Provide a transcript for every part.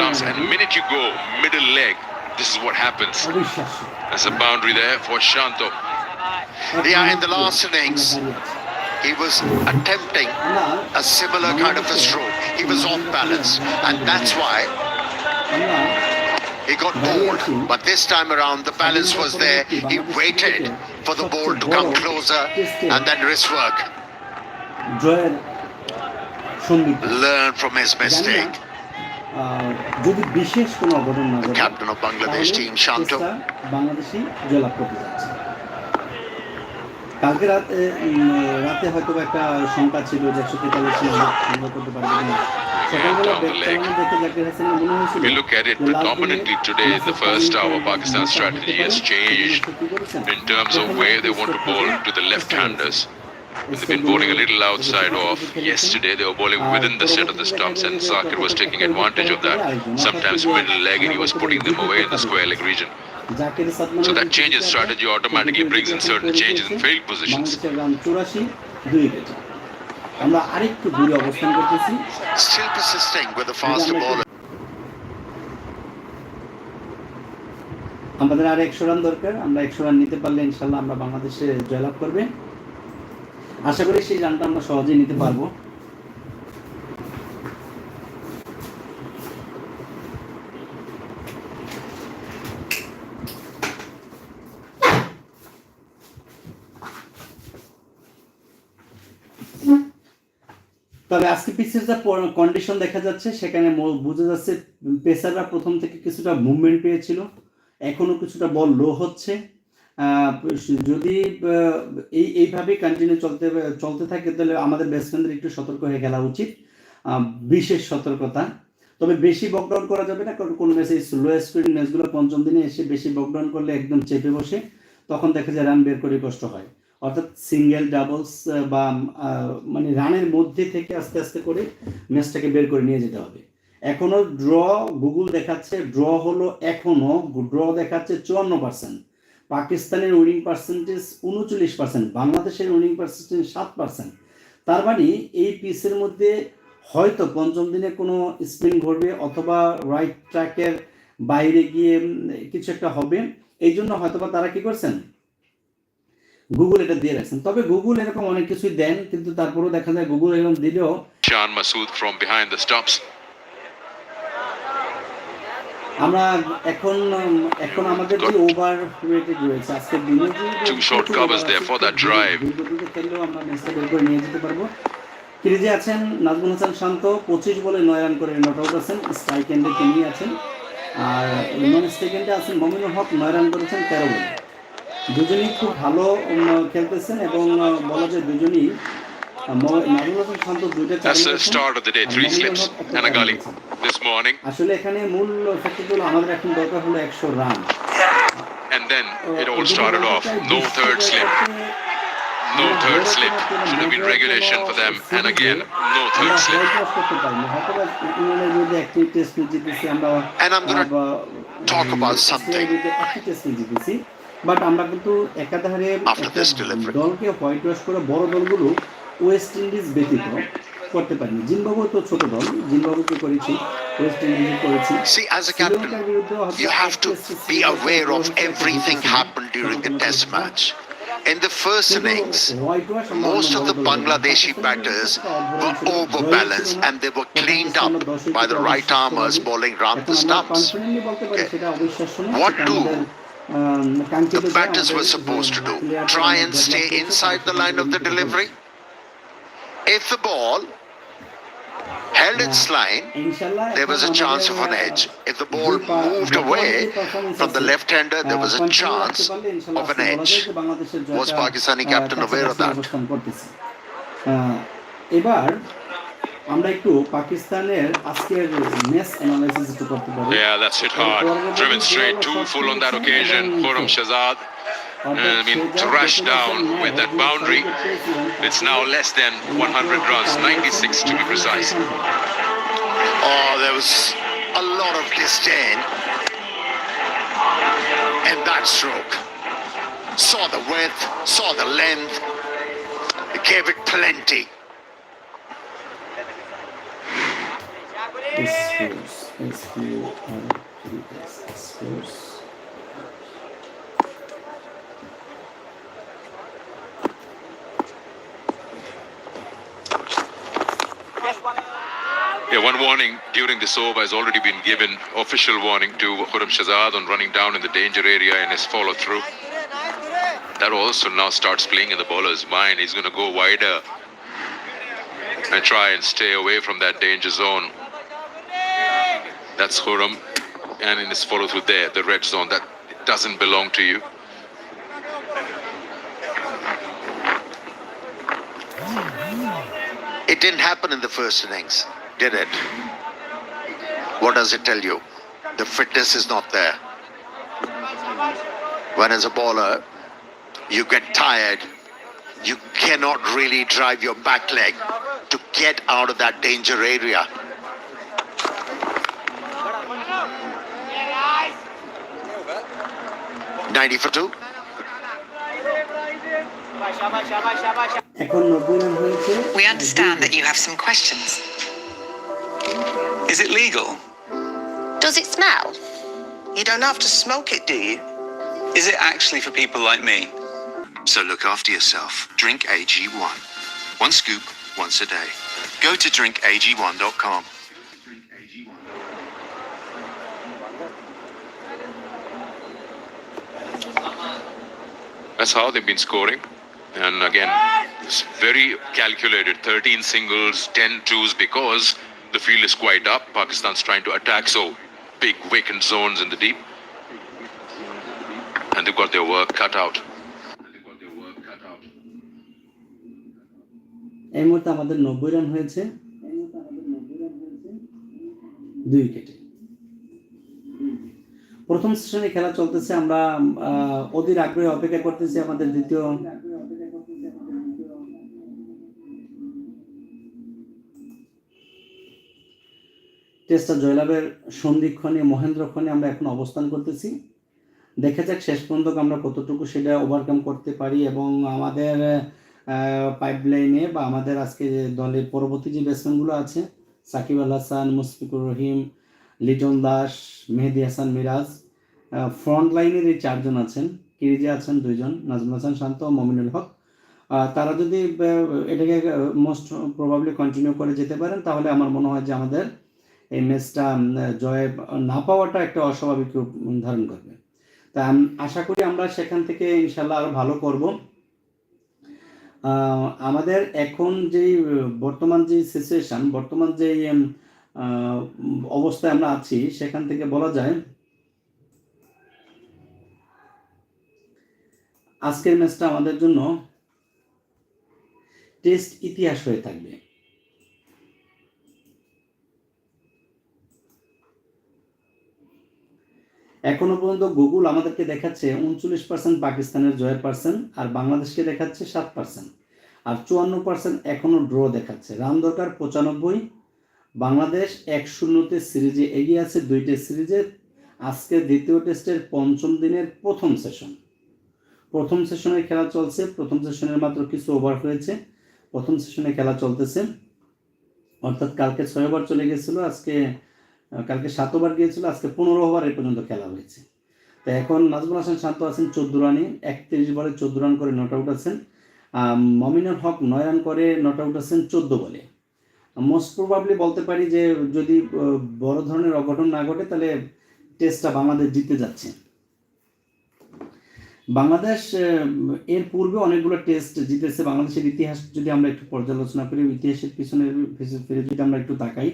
And the minute you go middle leg, this is what happens. That's a boundary there for Shanto. Yeah, in the last innings, he was attempting a similar kind of a stroke. He was off balance, and that's why he got bored. But this time around, the balance was there. He waited for the ball to come closer, and then wrist work. Learn from his mistake. যদি বিশেষ কোনো অবদান না ঘটে, Captain of Bangladesh তাহলে team, Shanto. টেস্টটা বাংলাদেশি জয়লাভ করতে যাচ্ছে কালকে রাতে উম, রাতে হয়তো বা একটা শঙ্কা ছিল যে একশো তেতাল্লিশ সংগ্রহ করতে পারবে কিনা সকালবেলা Down the leg. ব্যাটসম্যান দেখে জাকির হাসানের মনে হয়েছিল If you look at it, যে লাল predominantly বলে today, the উনিশশো first hour, পঞ্চাশ Pakistan's রান strategy করতে has পারে, changed তিনি সত্যি করেছেন। in terms of প্রথমে where they একটু want to স্ট্রোক bowl থেকে to the চেষ্টা left-handers. করেছেন। They've been bowling a little outside off. Yesterday, they were bowling within the set of the stumps, and Zakir was taking advantage of that. Sometimes middle leg, and he was putting them away in the square leg region. Zakir সাদমানের So that যে changes চিঠিটা strategy আছে, automatically সেটা brings in কিন্তু certain করে changes in দিয়েছে। field positions. বাংলাদেশের run চুরাশি দুই উইকেটে আমরা আরেকটু দূরে অবস্থান করতেছি Still persisting with the faster bowler. আমাদের আর একশো রান দরকার আমরা একশো রান নিতে পারলে ইনশাল্লাহ আমরা বাংলাদেশে জয়লাভ করবে আশা করি সেই রানটা আমরা সহজেই নিতে পারব। তবে আজকে পিচের যা কন্ডিশন দেখা যাচ্ছে, সেখানে বোঝা যাচ্ছে, পেসাররা প্রথম থেকে কিছুটা মুভমেন্ট পেয়েছিল, এখনও কিছুটা বল লো হচ্ছে। যদি এই এইভাবে কন্টিনিউ চলতে চলতে থাকে, তাহলে আমাদের ব্যাটসম্যানদের একটু সতর্ক হয়ে গেলা উচিত বিশেষ সতর্কতা। তবে বেশি বকডাউন করা যাবে না, কারণ কোনো ম্যাচে স্লো স্পিড ম্যাচগুলো পঞ্চম দিনে এসে বেশি বকডাউন করলে একদম চেপে বসে, তখন দেখা যায় রান বের করে কষ্ট হয়। অর্থাৎ সিঙ্গেল ডাবলস বা মানে রানের মধ্যে থেকে আস্তে আস্তে করে ম্যাচটাকে বের করে নিয়ে যেতে হবে। এখনও ড্র গুগল দেখাচ্ছে ড্র হলো এখনও ড্র দেখাচ্ছে চুয়ান্ন পার্সেন্ট পাকিস্তানের উইনিং পার্সেন্টেজ উনচল্লিশ পার্সেন্ট বাংলাদেশের উইনিং পার্সেন্টেজ সাত পার্সেন্ট তার মানে এই পিসের মধ্যে হয়তো পঞ্চম দিনে কোনো স্পিন ঘটবে অথবা রাইট ট্র্যাকের বাইরে গিয়ে কিছু একটা হবে। এই জন্য হয়তোবা তারা কি করছেন? গুগল এটা দিয়ে রাখছেন। তবে গুগল এরকম অনেক কিছুই দেন, কিন্তু তারপরেও দেখা যায় গুগল এরকম দিলেও Masood from behind the stumps. আমরা এখন এখন আমাদের যে ওভার রেটেড রয়েছে আজকের দিনে short covers there for that drive. খেললেও আমরা ম্যাচটা বের করে নিয়ে যেতে পারব। ক্রিজে আছেন নাজমুল হাসান শান্ত পঁচিশ বলে নয় রান করে নট আউট আছেন স্ট্রাইক এন্ডে তিনি আছেন। আর নন স্ট্রাইক এন্ডে আছেন মমিনুল হক নয় রান করেছেন তেরো বলে। দুজনেই খুব ভালো খেলতেছেন এবং বলা যায় দুজনেই That's the start of the day. Three slips and a gully this morning. আসলে এখানে মূল ফ্যাক্টর হলো আমাদের এখন দরকার হলো একশো run And then it all started off. No third slip. No third slip. Should have been regulation for them. And again, no third slip. And I'm gonna talk about something. But আমরা কিন্তু একাধারে After একটা this delivery. দলকে whitewash করে বড় দলগুলো West Indies ব্যতীত করতে পারিনি জিম্বাবু তো ছোট দল জিম্বাবুকে করেছি ওয়েস্ট ইন্ডিজে করেছি See, as a captain, শ্রীলঙ্কার বিরুদ্ধেও হয়তো you have to একটা be aware of everything হয়েছে। happened during the test match. In the first কিন্তু innings, হোয়াইট ওয়াশ আমরা most of অন্য the বড় দল Bangladeshi পাকিস্তানের batters একটা অদ্ভুত were ছিল, overbalanced জয় ছিল না। and they were তখন cleaned up পাকিস্তানের দশ by the উইকেটে right অবশিষ্ট armers হবে। bowling round এখন the আমরা stumps. confidently বলতে পারি Okay. সেটা অবিশ্বাস্য না, What সেটা do আমাদের, আম, কাঙ্ক্ষিত The যে batters আমাদের were supposed to do player try যারা and develop stay করেছে, inside the তারা line of the সেটা delivery. If the ball held its line, ইনশাআল্লাহ there was a এখন chance of আমাদের, an edge. If the ball যে পা- moved যে away ball যে performance from the আছে, left-hander, there was ah, a control chance রাখতে পারলে ইনশাআল্লাহ of an আজকে বলা edge. যায় যে বাংলাদেশের Was জয়টা, Pakistani ah, captain aware of কাছাকাছি that? অবস্থান করতেছে। আহ, এবার আমরা একটু পাকিস্তানের আজকের ম্যাচ অ্যানালাইসিস একটু করতে পারি Yeah, that's hit hard. Driven straight, two full on that occasion. Khurram Shazad. Uh, I mean, to rush down with that boundary. It's now less than 100 runs, 96 to be precise. Oh, there was a lot of disdain in that stroke. Saw the width, saw the length, it gave it plenty. Excuse, excuse. One warning during this over has already been given. Official warning to Khurram Shazad on running down in the danger area and his follow through. That also now starts playing in the bowler's mind. He's going to go wider and try and stay away from that danger zone. That's Khurram. And in his follow through there, the red zone, that doesn't belong to you. It didn't happen in the first innings, did it, what does it tell you? The fitness is not there. When as a bowler, you get tired, you cannot really drive your back leg to get out of that danger area. Ninety for two. We understand that you have some questions. Is it legal? Does it smell? You don't have to smoke it, do you? Is it actually for people like me? So look after yourself. Drink AG1. One scoop once a day. Go to drinkag1.com. That's how they've been scoring. And again, it's very calculated 13 singles, 10 twos because the field is quite up. Pakistan's trying to attack, so big vacant zones in the deep. And they've got their work cut out. এই মুহূর্তে আমাদের নব্বই run হয়েছে দুই উইকেটে প্রথম সেশনে খেলা চলতেছে আমরা অধীর আগ্রহে অপেক্ষা করতেছি আমাদের দ্বিতীয় টেস্টটা জয়লাভের সন্ধিক্ষণে মহেন্দ্রক্ষণে আমরা এখন অবস্থান করতেছি। দেখা যাক শেষ পর্যন্ত আমরা কতটুকু সেটা ওভারকাম করতে পারি এবং আমাদের পাইপলাইনে বা আমাদের আজকে যে দলের পরবর্তী যে ব্যাটসম্যানগুলো আছে, সাকিব আল হাসান, মুশফিকুর রহিম, লিটন দাস, মেহেদি হাসান মিরাজ ফ্রন্ট লাইনের এই চারজন আছেন, কিরিজে আছেন দুইজন, নাজমুল হাসান শান্ত মমিনুল হক। তারা যদি এটাকে মোস্ট প্রবাবলি কন্টিনিউ করে যেতে পারেন, তাহলে আমার মনে হয় যে আমাদের এই ম্যাচটা জয় না পাওয়াটা একটা অস্বাভাবিক রূপ ধারণ করবে। তা আশা করি আমরা সেখান থেকে ইনশাল্লাহ আরও ভালো করব। আমাদের এখন যেই বর্তমান যে সিচুয়েশন বর্তমান যে অবস্থায় আমরা আছি, সেখান থেকে বলা যায়, আজকের ম্যাচটা আমাদের জন্য টেস্ট ইতিহাস হয়ে থাকবে। এখনও পর্যন্ত গুগল আমাদেরকে দেখাচ্ছে উনচল্লিশ পার্সেন্ট পাকিস্তানের জয়ের পার্সেন্ট আর বাংলাদেশকে দেখাচ্ছে সাত পার্সেন্ট আর চুয়ান্ন পার্সেন্ট এখনও ড্র দেখাচ্ছে। রান দরকার পঁচানব্বই। বাংলাদেশ এক শূন্যতে সিরিজে এগিয়ে আছে দুইটি সিরিজে। আজকে দ্বিতীয় টেস্টের পঞ্চম দিনের প্রথম সেশন প্রথম সেশনের খেলা চলছে। প্রথম সেশনের মাত্র কিছু ওভার হয়েছে। প্রথম সেশনে খেলা চলতেছে। অর্থাৎ কালকে ছয় ওভার চলে গেছিল। আজকে কালকে সাত ওভার গিয়েছিল, আজকে পনেরো ওভার এ পর্যন্ত খেলা হয়েছে। তো এখন নাজমুল হাসান শান্ত আছেন চোদ্দ রানে, একত্রিশ বলে চোদ্দ রান করে নট আউট আছেন। মমিনুল হক নয় রান করে নট আউট আছেন চোদ্দ বলে। মোস্ট প্রবাবলি বলতে পারি যে, যদি বড় ধরনের অঘটন না ঘটে, তাহলে টেস্টটা বাংলাদেশ জিতে যাচ্ছে। বাংলাদেশ এর পূর্বে অনেকগুলো টেস্ট জিতেছে। বাংলাদেশের ইতিহাস যদি আমরা একটু পর্যালোচনা করি, ইতিহাসের পিছনে ফিরে যদি আমরা একটু তাকাই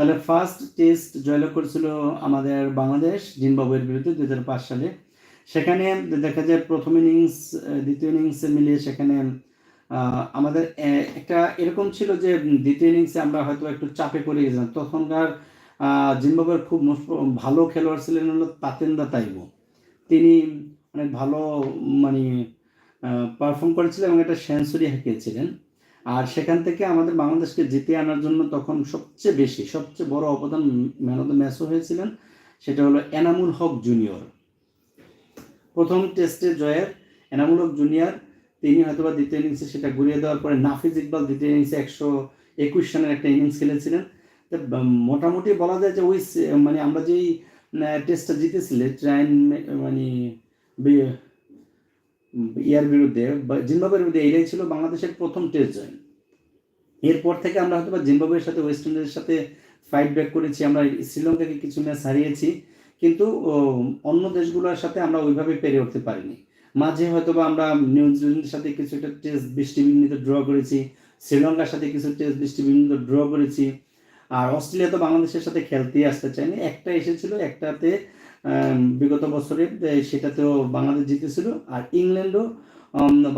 তাহলে ফার্স্ট টেস্ট জয়লাভ করেছিল আমাদের বাংলাদেশ, জিম্বাবুয়ের বিরুদ্ধে দু হাজার পাঁচ সালে। সেখানে দেখা যায় প্রথম ইনিংস দ্বিতীয় ইনিংসে মিলিয়ে সেখানে আমাদের একটা এরকম ছিল যে দ্বিতীয় ইনিংসে আমরা হয়তো একটু চাপে পড়ে গেছিলাম। তখনকার জিম্বাবুয়ের খুব ভালো খেলোয়াড় ছিলেন হলো তাতেন্দা তাইবো। তিনি অনেক ভালো মানে পারফর্ম করেছিলেন এবং একটা সেঞ্চুরি হাঁকিয়েছিলেন। আর সেখান থেকে আমাদের বাংলাদেশকে জিতে আনার জন্য তখন সবচেয়ে বেশি, সবচেয়ে বড় অবদান ম্যান অফ দ্য ম্যাচও হয়েছিলেন, সেটা হলো এনামুল হক জুনিয়র। প্রথম টেস্টে জয়ের এনামুল হক জুনিয়র, তিনি হয়তোবা দ্বিতীয় ইনিংসে সেটা ঘুরিয়ে দেওয়ার পরে নাফিজ ইকবাল দ্বিতীয় ইনিংসে একশো একুশ রানের একটা ইনিংস খেলেছিলেন। মোটামুটি বলা যায় যে ওই মানে আমরা যেই টেস্টটা জিতেছিলে, ট্রাইন মানে ইয়ার বিরুদ্ধে জিম্বাবুয়ের বিরুদ্ধে এইটাই ছিল বাংলাদেশের প্রথম টেস্ট জয়েন এরপর থেকে আমরা হয়তো বা জিম্বাবুয়ের সাথে ওয়েস্ট ইন্ডিজের সাথে ফাইট ব্যাক করেছি, আমরা শ্রীলঙ্কাকে কিছু ম্যাচ হারিয়েছি। কিন্তু অন্য দেশগুলোর সাথে আমরা ওইভাবে পেরে উঠতে পারিনি। মাঝে হয়তো বা আমরা নিউজিল্যান্ডের সাথে কিছু একটা টেস্ট বৃষ্টি বিঘ্নিত ড্র করেছি, শ্রীলঙ্কার সাথে কিছু টেস্ট বৃষ্টি বিঘ্নিত ড্র করেছি। আর অস্ট্রেলিয়া তো বাংলাদেশের সাথে খেলতেই আসতে চায়নি। একটা এসেছিল, একটাতে বিগত বছরে সেটাতেও বাংলাদেশ জিতেছিল। আর ইংল্যান্ডও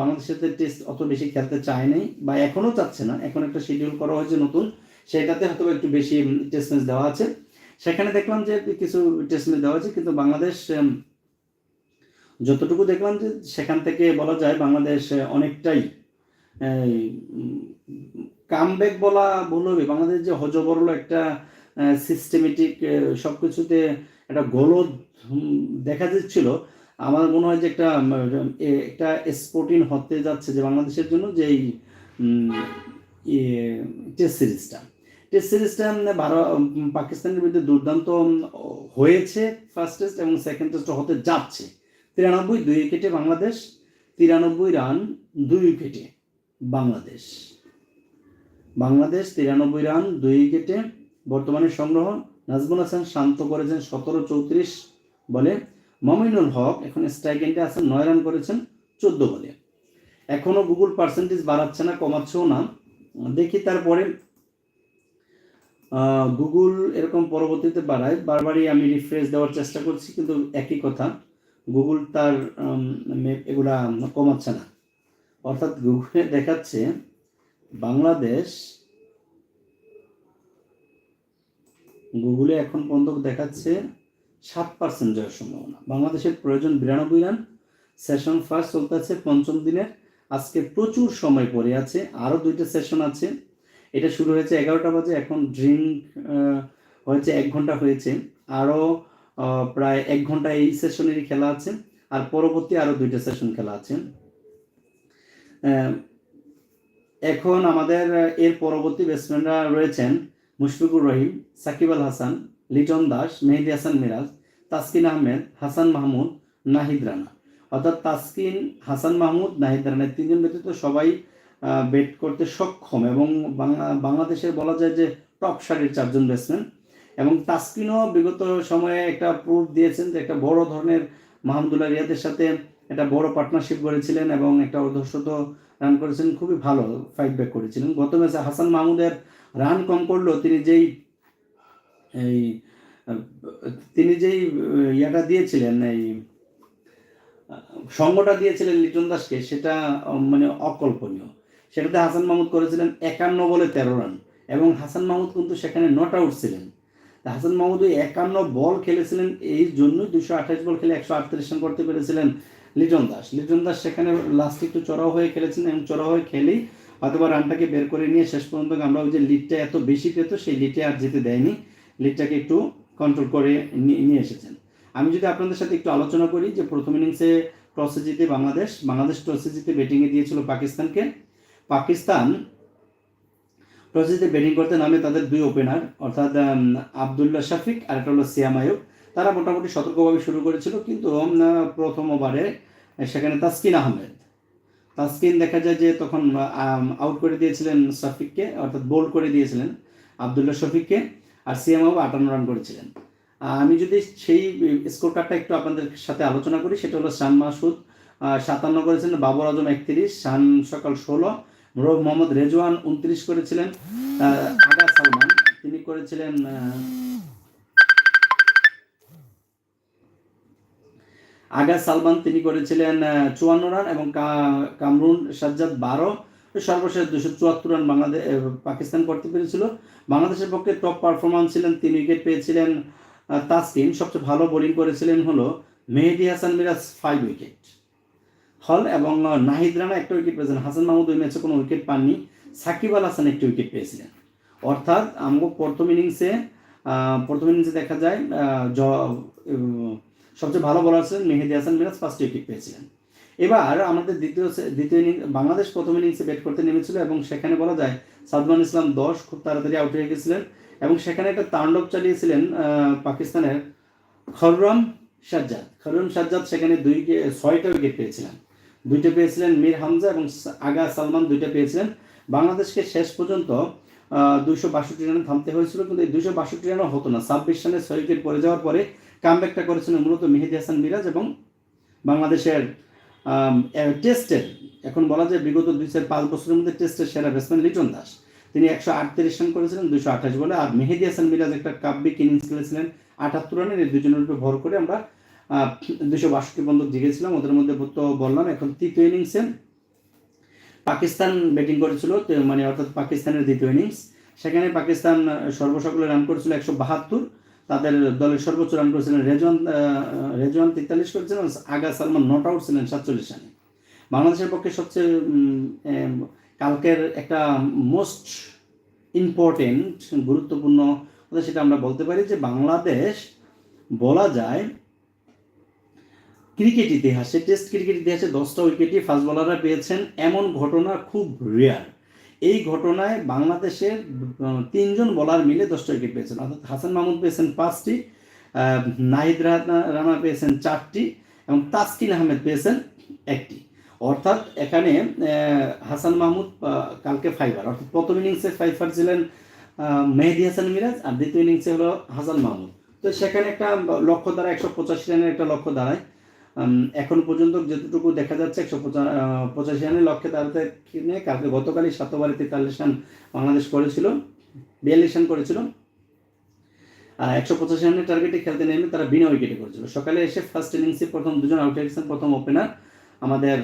বাংলাদেশের টেস্ট অত বেশি খেলতে চায় নাই বা এখনও চাচ্ছে না। এখন একটা শিডিউল করা হয়েছে নতুন। সেটাতে হয়তো একটু বেশি টেস্ট ম্যাচ দেওয়া আছে। সেখানে দেখলাম যে কিছু টেস্ট ম্যাচ দেওয়া আছে, কিন্তু বাংলাদেশ যতটুকু দেখলাম যে সেখান থেকে বলা যায় বাংলাদেশ অনেকটাই কামব্যাক বলা ভুল হবে। বাংলাদেশ যে হজবরল একটা সিস্টেমেটিক সব কিছুতে একটা হুম, দেখা যাচ্ছিল। আমার মনে হয় যে একটা একটা স্পোর্টিং হতে যাচ্ছে যে বাংলাদেশের জন্য যে এই টেস্ট সিরিজটা। টেস্ট সিরিজটা ভারত পাকিস্তানের বিরুদ্ধে দুর্দান্ত হয়েছে ফার্স্ট টেস্ট এবং সেকেন্ড টেস্ট হতে যাচ্ছে। তিরানব্বই দুই উইকেটে বাংলাদেশ তিরানব্বই রান দুই উইকেটে বাংলাদেশ। বাংলাদেশ তিরানব্বই রান দুই উইকেটে বর্তমানে সংগ্রহ নাজমুল হাসান শান্ত করেছেন সতেরো চৌত্রিশ বলে। মমিনুল হক এখন স্ট্রাইক এন্ডে আছেন, নয় রান করেছেন, চোদ্দ বলে। এখনও গুগল পার্সেন্টেজ বাড়াচ্ছে না, কমাচ্ছেও না। দেখি তারপরে গুগল এরকম পরবর্তীতে বাড়ায়। বারবারই আমি রিফ্রেশ দেওয়ার চেষ্টা করছি, কিন্তু একই কথা। গুগল তার এগুলা কমাচ্ছে না। অর্থাৎ গুগলে দেখাচ্ছে, বাংলাদেশ গুগলে এখন পর্যন্ত দেখাচ্ছে সাত পার্সেন্ট জয়ের সম্ভাবনা। বাংলাদেশের প্রয়োজন বিরানব্বই রান। সেশন ফার্স্ট চলতেছে পঞ্চম দিনের। আজকে প্রচুর সময় পড়ে আছে। আরও দুইটা সেশন আছে। এটা শুরু হয়েছে এগারোটা বাজে। এখন ড্রিঙ্ক হয়েছে এক ঘণ্টা হয়েছে। আরও প্রায় এক ঘণ্টা এই সেশনেরই খেলা আছে। আর পরবর্তী আরও দুইটা সেশন খেলা আছে। এখন আমাদের, এর পরবর্তী ব্যাটসম্যানরা রয়েছেন মুশফিকুর রহিম, সাকিব আল হাসান, লিটন দাস, মেহেদি হাসান মিরাজ, তাসকিন আহমেদ, হাসান মাহমুদ, নাহিদ রানা। অর্থাৎ তাসকিন, হাসান মাহমুদ, নাহিদ রানা তিনজন ব্যতীত সবাই বেট করতে সক্ষম এবং বাংলা- বাংলাদেশের বলা যায় যে টপ সারির চারজন ব্যাটসম্যান এবং তাসকিনও বিগত সময়ে একটা প্রুফ দিয়েছেন যে একটা বড় ধরনের মাহমুদুল্লাহ রিয়াদের সাথে একটা বড় পার্টনারশিপ করেছিলেন এবং একটা অর্ধশত রান করেছেন। খুবই ভালো ফাইট ব্যাক করেছিলেন। গত ম্যাচে হাসান মাহমুদের রান কম করলেও তিনি যেই, এই, তিনি যেই ইয়াটা দিয়েছিলেন, এই, সঙ্গটা দিয়েছিলেন লিটন দাসকে, সেটা মানে অকল্পনীয়। সেটাতে হাসান মাহমুদ করেছিলেন একান্ন বলে তেরো রান, এবং হাসান মাহমুদ কিন্তু সেখানে নট আউট ছিলেন। হাসান মাহমুদ ওই একান্ন বল খেলেছিলেন এই জন্য দুশো আঠাশ বল খেলে একশো আটত্রিশ রান করতে পেরেছিলেন লিটন দাস। লিটন দাস সেখানে লাস্টে একটু চড়াও হয়ে খেলেছেন, এবং চড়াও হয়ে খেলেই হয়তোবা রানটাকে বের করে নিয়ে শেষ পর্যন্ত আমরা ওই যে লিডটা এত বেশি পেত, সেই লিডে আর যেতে দেয়নি। লিডটাকে একটু কন্ট্রোল করে নিয়ে এসেছেন। আমি যদি আপনাদের সাথে একটু আলোচনা করি যে প্রথম ইনিংসে টসে জিতে বাংলাদেশ বাংলাদেশ টসে জিতে ব্যাটিংয়ে দিয়েছিল পাকিস্তানকে। পাকিস্তান টসে জিতে ব্যাটিং করতে নামে তাদের দুই ওপেনার অর্থাৎ আবদুল্লাহ শফিক আর একটা হলো সিয়াম আয়ুব তারা মোটামুটি সতর্কভাবে শুরু করেছিল, কিন্তু প্রথম ওভারে সেখানে তাসকিন আহমেদ তাসকিন দেখা যায় যে তখন আউট করে দিয়েছিলেন শফিককে, অর্থাৎ বোল্ড করে দিয়েছিলেন আবদুল্লাহ শফিককে, আর সিএম বাবু আটান্ন রান করেছিলেন। আমি যদি সেই স্কোর কার্ডটা একটু আপনাদের সাথে আলোচনা করি, সেটা হলো শান মাসুদ সাতান্ন করেছিলেন, বাবর আজম একত্রিশ, শান সকাল ষোলো মোহাম্মদ রেজওয়ান উনত্রিশ করেছিলেন সালমান, তিনি করেছিলেন আগা সালমান, তিনি করেছিলেন চুয়ান্ন রান এবং কামরুন সাজ্জাদ বারো। সর্বশেষ দুশো চুয়াত্তর রান বাংলাদেশ পাকিস্তান করতে পেরেছিল। বাংলাদেশের পক্ষে টপ পারফরমেন্স ছিলেন তিন। উইকেট পেয়েছিলেন তাসকিন। সবচেয়ে ভালো বোলিং করেছিলেন হলো Mehedi Hasan Miraz five wicket haul এবং নাহিদ রানা একটা উইকেট পেয়েছেন। হাসান মাহমুদ ওই ম্যাচে কোনো উইকেট পাননি। সাকিব আল হাসান একটি উইকেট পেয়েছিলেন। অর্থাৎ আমগো প্রথম ইনিংসে প্রথম ইনিংসে দেখা যায় সবচেয়ে ভালো বলার ছিলেন মেহেদি হাসান মিরাজ ফার্স্ট উইকেট পেয়েছিলেন। এবার আমাদের দ্বিতীয় দ্বিতীয় ইনিংস বাংলাদেশ প্রথম ইনিংসে ব্যাট করতে নেমেছিল এবং সেখানে বলা যায় সাদমান ইসলাম দশ খুব তাড়াতাড়ি আউট হয়ে গেছিলেন এবং সেখানে একটা তাণ্ডব চালিয়েছিলেন পাকিস্তানের খররম সাজ্জাদ। খররম সাজ্জাদ সেখানে দুই ছয়টা উইকেট পেয়েছিলেন। দুইটা পেয়েছিলেন মীর হামজা এবং আগা সালমান দুইটা পেয়েছিলেন। বাংলাদেশকে শেষ পর্যন্ত দুইশো বাষট্টি রানে থামতে হয়েছিল, কিন্তু এই দুইশো বাষট্টি রানও হতো না। ছাব্বিশ রানে ছয় উইকেট পড়ে যাওয়ার পরে কামব্যাকটা করেছিলেন মূলত মেহেদি হাসান মিরাজ এবং বাংলাদেশের টেস্টের, এখন বলা যায় বিগত দুই চার পাঁচ বছরের মধ্যে টেস্টের সেরা ব্যাটসম্যান লিটন দাস। তিনি একশো আটত্রিশ রান করেছিলেন, দুইশো আঠাশ বলে, আর মেহেদি হাসান মিরাজ একটা কাব্যিক ইনিংস খেলেছিলেন, আটাত্তর রানের এই দুজনের উপর ভর করে আমরা দুশো বাষট্টি বন্ধক জিগেছিলাম, ওদের মধ্যে তো বললাম, এখন তৃতীয় ইনিংসে পাকিস্তান ব্যাটিং করেছিল মানে অর্থাৎ পাকিস্তানের দ্বিতীয় ইনিংস সেখানে পাকিস্তান সর্বসকলে রান করেছিল একশো বাহাত্তর। তাদের দলের সর্বোচ্চ রান করেছিলেন রেজওয়ান রেজওয়ান তেতাল্লিশ করেছিলেন আগা সালমান নট আউট ছিলেন সাতচল্লিশ রানে। বাংলাদেশের পক্ষে সবচেয়ে কালকের একটা মোস্ট ইম্পর্টেন্ট গুরুত্বপূর্ণ সেটা আমরা বলতে পারি যে বাংলাদেশ বলা যায় ক্রিকেট ইতিহাসে টেস্ট ক্রিকেট ইতিহাসে দশটা উইকেটই ফাস্ট বোলাররা পেয়েছেন। এমন ঘটনা খুব রেয়ার এই ঘটনায় বাংলাদেশের তিনজন বলার মিলে দশটা উইকেট পেয়েছেন। অর্থাৎ হাসান মাহমুদ পেয়েছেন পাঁচটি নাহিদ রানা পেয়েছেন চারটি এবং তাসকিন আহমেদ পেয়েছেন একটি। অর্থাৎ এখানে হাসান মাহমুদ কালকে ফাইবার অর্থাৎ প্রথম ইনিংসে ফাইভার ছিলেন মেহেদি হাসান মিরাজ আর দ্বিতীয় ইনিংসে হলো হাসান মাহমুদ। তো সেখানে একটা লক্ষ্য দ্বারা একশো পঁচাশি রানের একটা লক্ষ্য দাঁড়ায়। এখন পর্যন্ত যতটুকু দেখা যাচ্ছে, একশো পঁচাশি রানের লক্ষ্যে কিনে কালকে গতকালই শতবারে তেতাল্লিশ রান বাংলাদেশ করেছিল, বিয়াল্লিশ রান করেছিল। আর একশো পঁচাশি রানের টার্গেটে খেলতে নেমে তারা বিনা উইকেটে করেছিল। সকালে এসে ফার্স্ট ইনিংসে প্রথম দুজন আউট হয়েছেন প্রথম ওপেনার আমাদের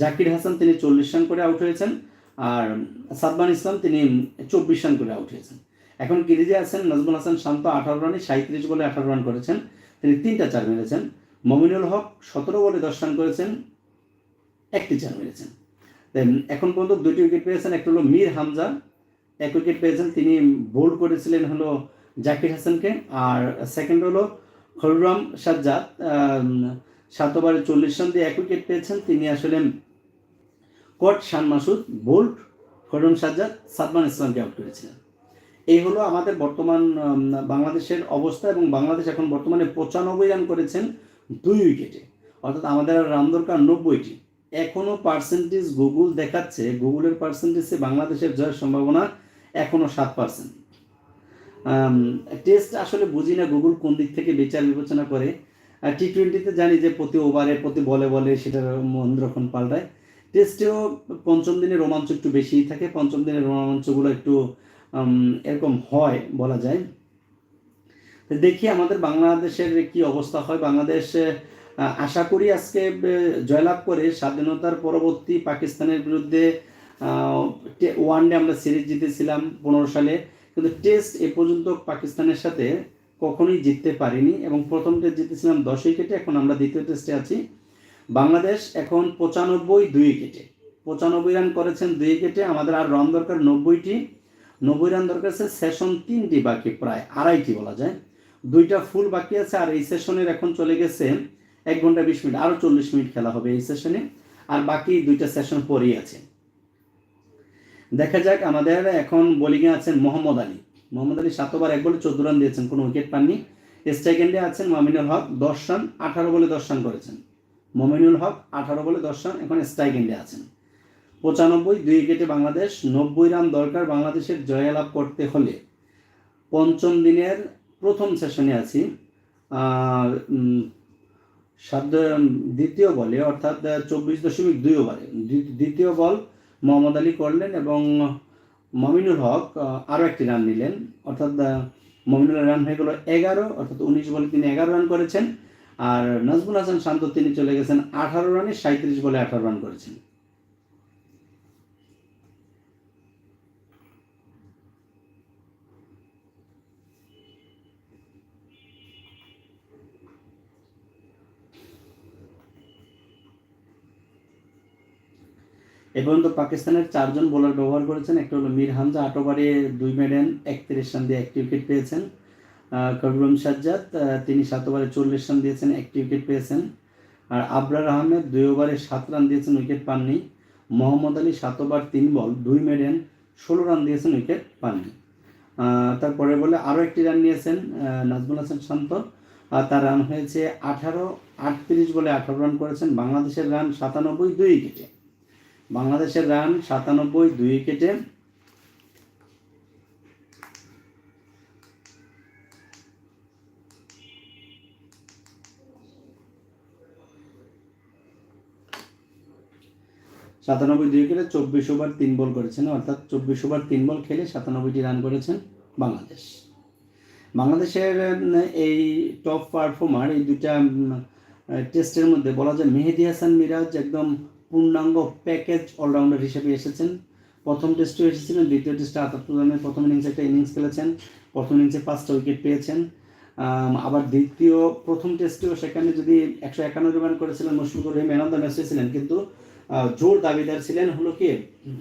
জাকির হাসান, তিনি চল্লিশ রান করে আউট হয়েছেন। আর সাদমান ইসলাম, তিনি চব্বিশ রান করে আউট হয়েছেন। এখন কিরিজে আছেন? নাজমুল হাসান শান্ত আঠারো রানে সাঁত্রিশ বলে আঠারো রান করেছেন। তিনি তিনটা চার মেরেছেন। মমিনুল হক সতেরো বলে দশ রান করেছেন, একটি চার মেরেছেন। এখন পর্যন্ত দুটি উইকেট পেয়েছেন, একটা হলো মীর হামজা, এক উইকেট পেয়েছেন, তিনি বোল্ড করেছিলেন হলো জাকির হাসানকে, আর সেকেন্ড হলো হররাম সাজ্জাদ সাত ওভারে চল্লিশ রান দিয়ে এক উইকেট পেয়েছেন, তিনি আসলে কট শান মাসুদ বোল্ট হররাম সাজ্জাদ সাদমান ইসলামকে আউট করেছিলেন। এই হলো আমাদের বর্তমান বাংলাদেশের অবস্থা এবং বাংলাদেশ এখন বর্তমানে পঁচানব্বই রান করেছেন দুই উইকেটে অর্থাৎ আমাদের আর রান দরকার নব্বইটি। এখনও পার্সেন্টেজ গুগল দেখাচ্ছে গুগলের পার্সেন্টেজে বাংলাদেশের জয়ের সম্ভাবনা এখনও সাত পার্সেন্ট টেস্ট আসলে বুঝি না গুগল কোন দিক থেকে বিচার বিবেচনা করে। টি টোয়েন্টিতে জানি যে প্রতি ওভারে প্রতি বলে বলে সেটার মন্দ্রক্ষণ পাল্টায়। টেস্টেও পঞ্চম দিনে রোমাঞ্চ একটু বেশিই থাকে, পঞ্চম দিনের রোমাঞ্চগুলো একটু এরকম হয় বলা যায়। দেখি আমাদের বাংলাদেশের কি অবস্থা হয়। বাংলাদেশ আশা করি আজকে জয়লাভ করে স্বাধীনতার পরবর্তী পাকিস্তানের বিরুদ্ধে ওয়ান ডে আমরা সিরিজ জিতেছিলাম পনেরো সালে। কিন্তু টেস্ট এ পর্যন্ত পাকিস্তানের সাথে কখনোই জিততে পারিনি এবং প্রথম টেস্ট জিতেছিলাম দশ উইকেটে, এখন আমরা দ্বিতীয় টেস্টে আছি। বাংলাদেশ এখন পঁচানব্বই দুই উইকেটে। পঁচানব্বই রান করেছেন দুই উইকেটে। আমাদের আর রান দরকার নব্বইটি। নব্বই রান দরকার সেশন তিনটি বাকি, প্রায় আড়াইটি বলা যায়। দুইটা ফুল বাকি আছে আর এই সেশনের এখন চলে গেছে এক ঘণ্টা বিশ মিনিট আরও চল্লিশ মিনিট খেলা হবে এই সেশনে আর বাকি দুইটা সেশন পরেই আছে। দেখা যাক আমাদের এখন বোলিংয়ে আছেন মোহাম্মদ আলী। মোহাম্মদ আলী সাত ওভার এক বলে চোদ্দ রান দিয়েছেন, কোনো উইকেট পাননি। স্ট্রাইকেন্ডে আছেন মামিনুল হক, দশ রান আঠারো বলে দশ রান করেছেন। মমিনুল হক, আঠারো বলে দশ রান এখন স্ট্রাইকেন্ডে আছেন। পঁচানব্বই, দুই উইকেটে বাংলাদেশ, নব্বই রান দরকার বাংলাদেশের জয়লাভ করতে হলে। পঞ্চম দিনের প্রথম সেশনে আছি। সাত দ্বিতীয় বলে, অর্থাৎ চব্বিশ দশমিক দুই ওভারে দ্বিতীয় বল মোহাম্মদ আলী করলেন এবং মমিনুল হক আরও একটি রান নিলেন। অর্থাৎ মমিনুল রান হয়ে গেল এগারো, অর্থাৎ উনিশ বলে তিনি এগারো রান করেছেন। আর নাজমুল হাসান শান্ত তিনি চলে গেছেন আঠারো রানে সাঁত্রিশ বলে আঠারো রান করেছেন। এ পর্যন্ত পাকিস্তানের চারজন বোলার ব্যবহার করেছেন। একটা হলো মীর হামজা, আট ওভারে দুই মেডেন একত্রিশ রান দিয়ে একটি উইকেট পেয়েছেন। কবিরম সাজ্জাদ তিনি সাত ওভারে চল্লিশ রান দিয়েছেন, একটি উইকেট পেয়েছেন। আর আবরার আহমেদ দুই ওভারে সাত রান দিয়েছেন উইকেট পাননি। মোহাম্মদ আলী সাত ওভার তিন বল দুই মেডেন ষোলো রান দিয়েছেন উইকেট পাননি। তারপরে বলে আরও একটি রান নিয়েছেন নাজমুল হাসান শান্ত। আর তার রান হয়েছে আঠারো, আটত্রিশ বলে আঠারো রান করেছেন, বাংলাদেশের রান সাতানব্বই দুই উইকেটে বাংলাদেশের রান সাতানব্বই, দুই উইকেটে। সাতানব্বই, দুই উইকেটে চব্বিশ ওভার তিন বল করেছেন। অর্থাৎ চব্বিশ ওভার তিন বল খেলে সাতানব্বইটি রান করেছেন বাংলাদেশ। বাংলাদেশের এই টপ পারফর্মার এই দুটা টেস্টের মধ্যে বলা যায় মেহেদি হাসান মিরাজ একদম পূর্ণাঙ্গ প্যাকেজ অলরাউন্ডার হিসেবে এসেছেন। প্রথম টেস্টে এসেছিলেন দ্বিতীয় টেস্টে আটাত্তর রানের প্রথম ইনিংসে একটা ইনিংস খেলেছেন, প্রথম ইনিংসে পাঁচটা উইকেট পেয়েছেন। আবার দ্বিতীয়, প্রথম টেস্টেও সেখানে যদি একশো একানব্বই রান করেছিলেন Mushfiqur Rahim man of the match হয়েছিলেন কিন্তু জোর দাবিদার ছিলেন হলো কি?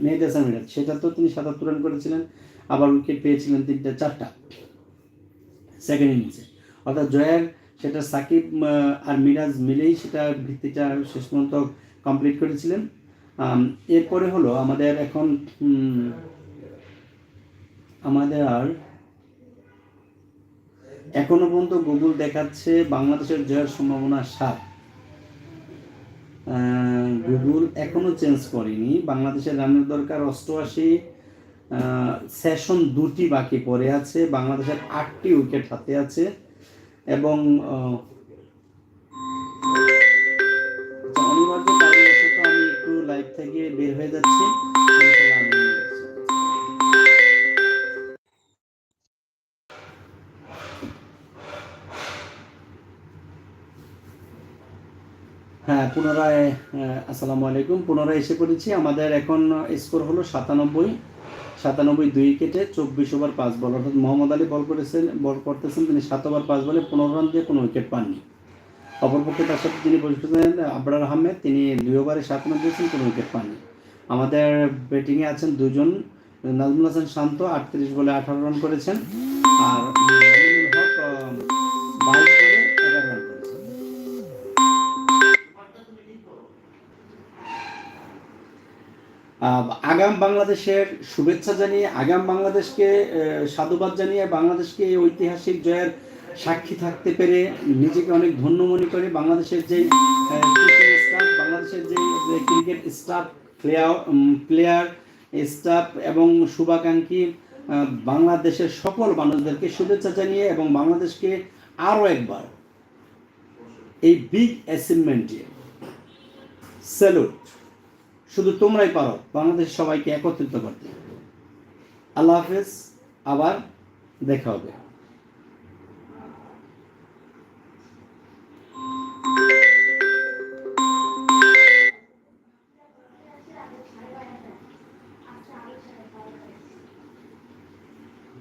মেহেদি হাসান মিরাজ। সেটা তো তিনি সাতাত্তর রান করেছিলেন, আবার উইকেট পেয়েছিলেন তিনটা, চারটা সেকেন্ড ইনিংসে অর্থাৎ জয়ের, সেটা সাকিব আর মিরাজ মিলেই সেটা ভিত্তিটা শেষ পর্যন্ত কমপ্লিট করেছিলেন। এরপরে হলো আমাদের এখন আমাদের আর এখনও পর্যন্ত গুগল দেখাচ্ছে বাংলাদেশের জয়ের সম্ভাবনা সাত। গুগল এখনও চেঞ্জ করেনি। বাংলাদেশের রানের দরকার অষ্টআশি সেশন দুটি বাকি পড়ে আছে। বাংলাদেশের আটটি উইকেট হাতে আছে। এবং লাইভ থেকে বের হয়ে যাচ্ছি। হ্যাঁ পুনরায় আসসালামু আলাইকুম। পুনরায় এসে পড়েছি। আমাদের এখন স্কোর হলো সাতানব্বই। সাতানব্বই দুই উইকেটে চব্বিশ ওভার পাঁচ বল অর্থাৎ মোহাম্মদ আলী বল করেছেন বল করতেছেন। তিনি সাত ওভার পাঁচ বলে পনেরো রান দিয়ে কোনো উইকেট পাননি। অপরপক্ষে তার সাথে যিনি বসেছিলেন, আবরার আহমেদ, তিনি দুই ওভারে সাত রান দিয়েছেন, কোনো উইকেট পাননি। আমাদের ব্যাটিংয়ে আছেন দুজন, নাজমুল হাসান শান্ত, আটত্রিশ বলে আঠারো রান করেছেন, আর আগাম বাংলাদেশের শুভেচ্ছা জানিয়ে, আগাম বাংলাদেশকে সাধুবাদ জানিয়ে, বাংলাদেশকে ঐতিহাসিক জয়ের সাক্ষী থাকতে পেরে নিজেকে অনেক ধন্য মনে করে বাংলাদেশের যে বাংলাদেশের যে cricket staff player player staff এবং শুভাকাঙ্ক্ষী বাংলাদেশের সকল মানুষদেরকে শুভেচ্ছা জানিয়ে এবং বাংলাদেশকে আরও একবার এই বিগ অ্যাচিভমেন্টে স্যালুট শুধু তোমরাই পারো বাংলাদেশ সবাইকে একত্রিত করতে। আল্লাহ হাফেজ, আবার দেখা হবে।